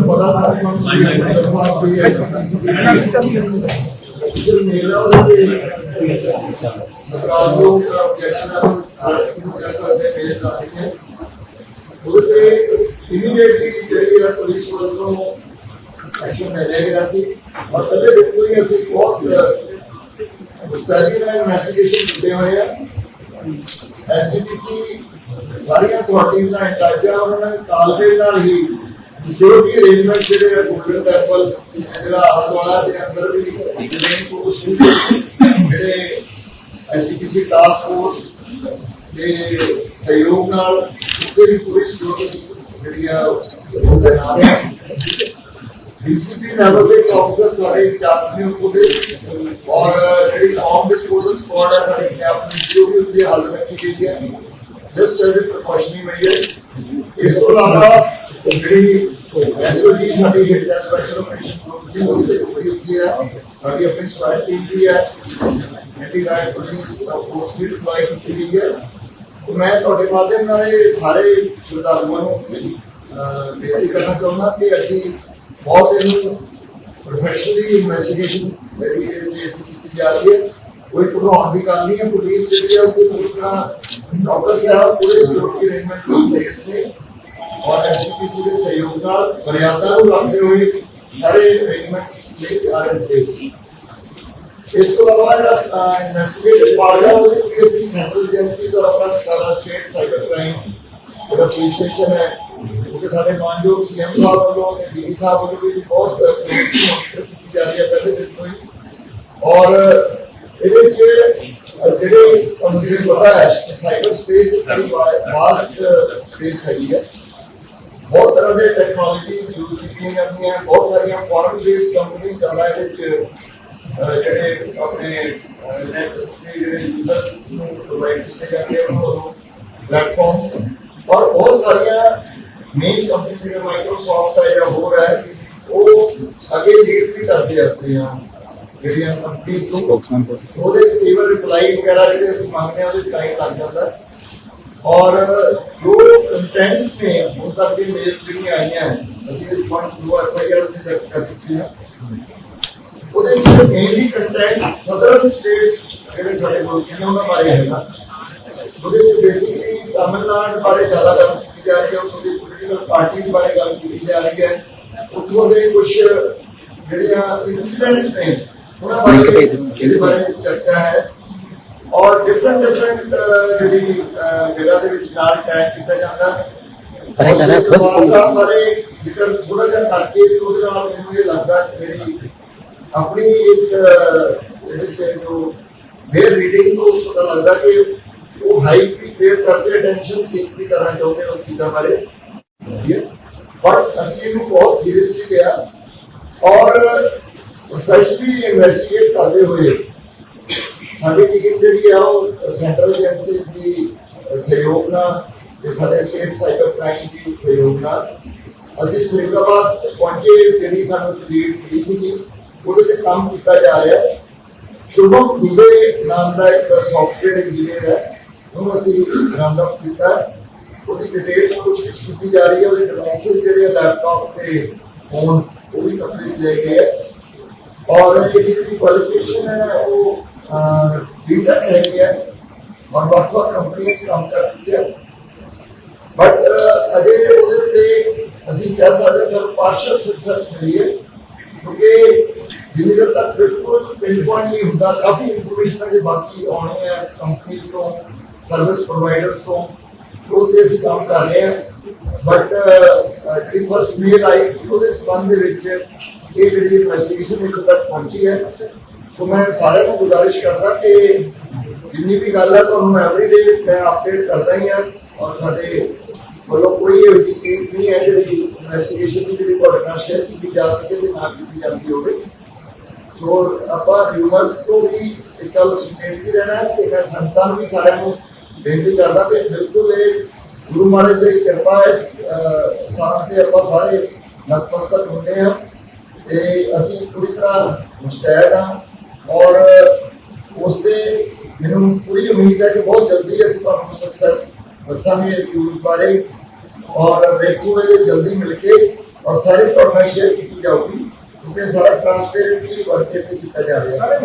ਪਤਾ ਸਾਹਿਬ ਸਾਹਿਬ ਵੀ ਹੈ ਮੇਰਾ ਉਹਦੇ ਅਪਰਾਧ ਲੋਕ ਆਬਜੈਕਸ਼ਨ ਕੈਸਾ ਦੇ ਮੇਰੇ ਜਾਣੀ ਹੈ ਉਹਦੇ ਇਮੀਡੀਏਟਲੀ ਜਿਹੜੀ ਹੈ ਪੁਲਿਸ ਵੱਲੋਂ ਐਕਸ਼ਨ ਲੈ ਲਿਆ ਗਿਆ ਸੀ ਔਰ ਪਹਿਲੇ ਦਿਨ ਤੋਂ ਹੀ ਅਸੀਂ ਬਹੁਤ ਮੁਸਤੈਦੀ ਨਾਲ ਇਨਵੈਸਟੀਗੇਸ਼ਨ ਕੀਤੇ ਹੋਏ ਆ ਐਸਟੀਪੀਸੀ ਸਾਰੀਆਂ ਅਥਾਰਟੀਆਂ ਦਾ ਇੰਟਾਜਾ ਉਹਨਾਂ ਨੇ ਤਾਲਮੇਲ ਨਾਲ ਹੀ ਸਿਕਿਉਰਿਟੀ ਅਰੇਂਜਮੈਂਟ ਜਿਹੜੇ ਆ ਗੋਲਡਨ ਟੈਂਪਲ ਜਿਹੜਾ ਆਦਵਾਲਾ ਦੇ ਅੰਦਰ ਵੀ ਮੇਨ ਕੋਰਸ ਜਿਹੜੇ ਐਸਟੀਪੀਸੀ ਟਾਸਕ ਫੋਰਸ ਦੇ ਸਹਿਯੋਗ ਨਾਲ ਉੱਤੇ ਵੀ ਪੂਰੀ ਸਿਕਿਉਰਿਟੀ ਜਿਹੜੀ ਆ, ਉਹ ਦੇ ਨਾਲ ਹੈ। ਡੀਸੀਪੀ ਲੈਵਲ ਦੇ ਅਫਸਰ ਸਾਰੇ ਇੰਚਾਰਜ ਨੇ ਉਹਦੇ ਔਰ ਜਿਹੜੀ ਫਾਰਮ ਡਿਸਪੋਜ਼ਲ ਸਕੁਆਡ ਹੈ ਸਾਡੀ ਕੈਪ ਦੀ ਜੋ ਵੀ ਉਹਦੀ ਹਾਲਤ ਰੱਖੀ ਗਈ ਹੈ। just as a precautionary measure ਇਸ ਤੋਂ ਇਲਾਵਾ ਜਿਹੜੀ ਐਸਓਜੀ ਸਾਡੀ ਹਿੱਟ ਦਾ ਸਪੈਸ਼ਲ ਆਪਰੇਸ਼ਨ ਗਰੁੱਪ ਦੀ ਉਹਦੀ ਤੇ ਪੂਰੀ ਹੁੰਦੀ ਹੈ ਸਾਡੀ ਆਪਣੀ ਸਵਾਇਤ ਟੀਮ ਵੀ ਹੈ ਐਂਟੀ ਰਾਈਟ ਪੁਲਿਸ ਫੋਰਸ ਵੀ ਡਿਪਲੋਏ ਕੀਤੀ ਗਈ ਹੈ ਤੇ ਮੈਂ ਤੁਹਾਡੇ ਮਾਧਿਅਮ ਨਾਲ ਇਹ ਸਾਰੇ ਸ਼ਰਧਾਲੂਆਂ ਨੂੰ ਅਹ, ਬੇਨਤੀ ਕਰਨਾ ਚਾਹੁੰਦਾ ਕਿ ਅਸੀਂ ਬਹੁਤ ਇਹਨੂੰ ਪ੍ਰੋਫੈਸ਼ਨਲੀ ਇਨਵੈਸਟੀਗੇਸ਼ਨ ਜਿਹੜੀ ਇਹ ਕੇਸ ਦੀ ਕੀਤੀ ਜਾ ਰਹੀ ਹੈ ਕੋਈ ਘਬਰਾਉਣ ਦੀ ਗੱਲ ਨਹੀਂ ਹੈ ਪੁਲਿਸ ਜਿਹੜੀ ਹੈ ਉਹ ਪੂਰੀ ਤਰ੍ਹਾਂ ਚੌਕਸ ਹੈ ਔਰ ਪੂਰੇ ਸਿਕਿਉਰਿਟੀ ਅਰੇਂਜਮੈਂਟਸ ਇਨ ਪਲੇਸ ਨੇ ਔਰ ਐਸਪੀਸੀ ਦੇ ਸਹਿਯੋਗ ਨਾਲ ਮਰਿਆਦਾ ਨੂੰ ਰੱਖਦੇ ਹੋਏ ਸਾਰੇ ਅਰੇਂਜਮੈਂਟਸ ਜਿਹੜੇ ਆ ਰਹੇ ਪਲੇਸ ਇਸ ਤੋਂ ਇਲਾਵਾ ਜਿਹੜਾ ਇਨਵੈਸਟੀਗੇਟਿਵ ਪਾਰਟ ਹੈ ਉਹਦੇ ਵਿੱਚ ਅਸੀਂ ਸੈਂਟਰਲ ਏਜੰਸੀ ਔਰ ਆਪਣਾ ਸਕਾਲਾ ਸਟੇਟ ਸਾਈਬਰ ਕ੍ਰਾਈਮ ਜਿਹੜਾ ਪੁਲਿਸ ਸਟੇਸ਼ਨ ਹੈ ਉਹ ਸਾਡੇ ਮਾਨਯੋਗ ਸੀਐਮ ਸਾਹਿਬ ਵੱਲੋਂ ਤੇ ਡੀਡੀ ਸਾਹਿਬ ਵੱਲੋਂ ਵੀ ਬਹੁਤ closely monitor ਕੀਤੀ ਜਾ ਰਹੀ ਹੈ ਪਹਿਲੇ ਦਿਨ ਤੋਂ ਹੀ ਔਰ ਇਹਦੇ ਵਿੱਚ ਅਹ, ਜਿਹੜੇ ਤੁਹਾਨੂੰ ਜਿਵੇਂ ਪਤਾ ਹੈ ਕਿ ਸਾਈਬਰ ਸਪੇਸ ਇੱਕ ਬੜੀ ਵਾਸਟ ਸਪੇਸ ਹੈਗੀ ਹੈ ਬਹੁਤ ਤਰ੍ਹਾਂ ਦੇ ਟੈਕਨੋਲੋਜੀਜ਼ ਯੂਜ਼ ਕੀਤੀਆਂ ਜਾਂਦੀਆਂ ਹਨ ਬਹੁਤ ਸਾਰੀਆਂ ਫੋਰਨ ਬੇਸਡ ਕੰਪਨੀਆਂ ਜ਼ਿਆਦਾ ਇਹਦੇ ਵਿੱਚ ਅਹ, ਜਿਹੜੇ ਆਪਣੇ ਨੈਟ ਦੇ ਜਿਹੜੇ ਯੂਜ਼ਰ ਨੂੰ ਪ੍ਰੋਵਾਈਡ ਕੀਤੇ ਜਾਂਦੇ ਹਨ ਉਹ ਪਲੇਟਫਾਰਮਸ ਔਰ ਬਹੁਤ ਸਾਰੀਆਂ ਮੇਨ ਕੰਪਨੀ ਜਿਵੇਂ ਮਾਈਕਰੋਸਾਫਟ ਹੈ ਜਾਂ ਹੋਰ ਹੈ ਉਹ ਅੱਗੇ ਲੀਡ ਵੀ ਕਰਦੇ ਆਤੇ ਆ ਜਿਹੜੀਆਂ ਕੰਪਨੀਆਂ ਤੋਂ। ਉਹਦੇ ਚ ਕਈ ਵਾਰ ਰਿਪਲਾਈ ਵਗੈਰਾ ਜਿਹੜੇ ਅਸੀਂ ਮੰਗਦੇ ਆ ਉਹਦੇ ਟਾਈਮ ਲੱਗ ਜਾਂਦਾ। ਔਰ ਜੋ ਕੰਟੈਂਟਸ ਨੇ ਤੱਕ ਦੀ ਮੇਲ ਜਿਹੜੀਆਂ ਆਈਆਂ ਅਸੀਂ ਇਸ one two F I R ਦੇ ਕਰ ਚੁੱਕੇ ਹਾਂ। ਉਹਦੇ ਵਿੱਚ ਮੇਨਲੀ ਕੰਟੈਂਟ ਸਦਰਨ ਸਟੇਟਸ ਜਿਹੜੇ ਸਾਡੇ ਕੋਲ ਨੇ ਉਹਨਾਂ ਬਾਰੇ ਹੈਗਾ ਉਹਦੇ ਵਿੱਚ ਬੇਸਿਕਲੀ ਤਮਿਲਨਾਡੂ ਬਾਰੇ ਜ਼ਿਆਦਾ ਗੱਲ ਕੀਤੀ ਜਾ ਰਹੀ ਹੈ ਉੱਥੋਂ ਦੀ ਪੋਲੀਟੀਕਲ ਪਾਰਟੀਆਂ ਬਾਰੇ ਗੱਲ ਕੀਤੀ ਜਾ ਰਹੀ ਹੈ। ਉੱਥੋਂ ਦੇ ਕੁਝ ਜਿਹੜੀਆਂ ਇਨਸੀਡੈਂਟਸ ਨੇ ਉਹਨਾਂ ਬਾਰੇ ਇਹਦੇ ਬਾਰੇ ਚਰਚਾ ਹੈ ਔਰ ਡਿਫਰੈਂਟ ਡਿਫਰੈਂਟ ਜਿਹੜੀ ਜਗ੍ਹਾ ਦੇ ਵਿੱਚ ਨਾਲ ਟੈਗ ਕੀਤਾ ਜਾਂਦਾ ਪਰੇ ਕਰ ਸਾਹਿਬ ਬਾਰੇ ਜ਼ਿਕਰ ਥੋੜਾ ਜਿਹਾ ਕਰਕੇ ਤੇ ਉਹਦੇ ਨਾਲ ਮੈਨੂੰ ਇਹ ਲੱਗਦਾ ਕਿ ਮੇਰੀ ਆਪਣੀ ਇੱਕ ਚ ਜੋ ਫੇਰ ਰੀਡਿੰਗ ਤੋਂ ਪਤਾ ਲੱਗਦਾ ਕਿ ਉਹ ਹਾਈਪ ਵੀ ਕ੍ਰੀਏਟ ਕਰਦੇ ਅਟੈਂਸ਼ਨ ਸੀਕ ਵੀ ਕਰਨਾ ਚਾਹੁੰਦੇ ਹੋ ਚੀਜ਼ਾਂ ਬਾਰੇ ਪਰ ਅਸੀਂ ਇਹਨੂੰ ਬਹੁਤ ਸੀਰੀਅਸਲੀ ਲਿਆ ਔਰ ਪ੍ਰੋਫੈਸ਼ਨਲੀ ਇਨਵੈਸਟੀਗੇਟ ਕਰਦੇ ਹੋਏ। ਸਾਡੀ ਟੀਮ ਜਿਹੜੀ ਆ, ਉਹ ਸੈਂਟਰਲ ਏਜੰਸੀ ਦੀ ਸਹਿਯੋਗ ਨਾਲ ਤੇ ਸਾਡੇ ਸਟੇਟ ਸਾਈਬਰ ਕ੍ਰਾਈਮ ਦੀ ਸਹਿਯੋਗ ਨਾਲ ਅਸੀਂ ਫਰੀਦਾਬਾਦ ਪਹੁੰਚੇ, ਜਿਹੜੀ ਸਾਨੂੰ ਲੀਡ ਮਿਲੀ ਸੀਗੀ, ਉਹਦੇ ਤੇ ਕੰਮ ਕੀਤਾ ਜਾ ਰਿਹਾ। ਹੈ ਸ਼ੁਭਮ ਦੁਬੇ ਨਾਮ ਦਾ ਇੱਕ ਸੌਫਟਵੇਅਰ ਇੰਜੀਨੀਅਰ ਹੈ, ਉਹਨੂੰ ਅਸੀਂ ਰਾਉਂਡ ਕੀਤਾ। ਉਹਦੀ ਡਿਟੇਲ ਪੁੱਛ ਕੀਤੀ ਜਾ ਰਹੀ ਹੈ ਉਹਦੇ ਡਿਵਾਈਸਿਸ ਜਿਹੜੇ ਲੈਪਟਾਪ ਤੇ ਫੋਨ ਉਹ ਵੀ ਕੰਪਲੀਟ ਲੈ ਗਏ ਹੈ ਔਰ ਇਹ ਜਿਹੜੀ ਕੁਆਲੀਫਿਕੇਸ਼ਨ ਹੈ ਉਹ ਬੀਟੈਕ ਹੈਗੀ ਹੈ ਔਰ ਵੱਖ ਵੱਖ ਕੰਪਨੀਆਂ ਕੰਮ ਕਰ ਹੈ ਬਟ ਅਜੇ ਉਹਦੇ ਤੇ ਅਸੀਂ ਕਹਿ ਸਕਦੇ ਸਰ ਪਾਰਸ਼ਲ ਸਕਸੈਸ ਮਿਲੀ ਹੈ ਕਿਉਂਕਿ ਜਿੰਨੀ ਦੇਰ ਤੱਕ ਬਿਲਕੁਲ ਪਿੰਨ ਨਹੀਂ ਹੁੰਦਾ ਕਾਫੀ ਇਨਫੋਰਮੇਸ਼ਨ ਅਜੇ ਬਾਕੀ ਆਉਣੀ ਹੈ ਕੰਪਨੀਆਂ ਤੋਂ ਸਰਵਿਸ ਪ੍ਰੋਵਾਈਡਰਸ ਤੋਂ ਉਹ ਤੇ ਅਸੀਂ ਕੰਮ ਕਰ ਰਹੇ ਹਾਂ ਬਟ ਜਿਹੜੀ ਫਸਟ ਮੇਲ ਆਈ ਸੀ ਉਹਦੇ ਸੰਬੰਧ ਦੇ ਵਿੱਚ ਇਹ ਜਿਹੜੀ ਇਨਵੈਸਟੀਗੇਸ਼ਨ ਇੱਥੇ ਤੱਕ ਪਹੁੰਚੀ ਹੈ ਸੋ ਮੈਂ ਸਾਰਿਆਂ ਨੂੰ ਗੁਜ਼ਾਰਿਸ਼ ਕਰਦਾ ਕਿ ਜਿੰਨੀ ਵੀ ਗੱਲ ਹੈ ਤੁਹਾਨੂੰ ਐਵਰੀਡੇ ਮੈਂ ਅਪਡੇਟ ਕਰਦਾ ਹੀ ਹਾਂ ਔਰ ਸਾਡੇ ਵੱਲੋਂ ਕੋਈ ਇਹੋ ਜਿਹੀ ਚੀਜ਼ ਨਹੀਂ ਹੈ ਜਿਹੜੀ ਇਨਵੈਸਟੀਗੇਸ਼ਨ ਦੀ ਜਿਹੜੀ ਤੁਹਾਡੇ ਨਾਲ ਸ਼ੇਅਰ ਕੀਤੀ ਜਾ ਸਕੇ ਤੇ ਨਾ ਕੀਤੀ ਜਾਂਦੀ ਹੋਵੇ ਸੋ ਆਪਾਂ ਰਿਊਮਰਸ ਤੋਂ ਵੀ ਇੱਕ ਗੱਲ ਸੁਚੇਤ ਵੀ ਰਹਿਣਾ ਹੈ ਕਿ ਮੈਂ ਸੰਤਾਂ ਨੂੰ ਵੀ ਸਾਰਿਆਂ ਨੂੰ ਬੇਨਤੀ ਕਰਦਾ ਕਿ ਬਿਲਕੁਲ ਇਹ ਗੁਰੂ ਮਹਾਰਾਜ ਦੀ ਕਿਰਪਾ ਹੈ ਇਸ ਅਹ, ਸਾਥ ਤੇ ਆਪਾਂ ਸਾਰੇ ਨਤਮਸਤਕ ਹੁੰਦੇ ਹਾਂ ਤੇ ਅਸੀਂ ਪੂਰੀ ਤਰ੍ਹਾਂ ਮੁਸਤੈਦ ਹਾਂ ਔਰ ਉਸ ਤੇ ਮੈਨੂੰ ਪੂਰੀ ਉਮੀਦ ਹੈ ਕਿ ਬਹੁਤ ਜਲਦੀ ਅਸੀਂ ਤੁਹਾਨੂੰ ਸਕਸੈਸ ਦੱਸਾਂਗੇ ਯੂਜ਼ ਬਾਰੇ ਔਰ ਰੇਕੂ ਇਹਦੇ ਜਲਦੀ ਮਿਲ ਕੇ ਔਰ ਸਾਰੇ ਤੁਹਾਡੇ ਨਾਲ ਸ਼ੇਅਰ ਕੀਤੀ ਜਾਊਗੀ ਕਿਉਂਕਿ ਸਾਰਾ ਟ੍ਰਾਂਸਪੇਰੈਂਟਲੀ ਵਰਕ ਇੱਥੇ ਕੀਤਾ ਜਾ ਰਿਹਾ ਹੈ।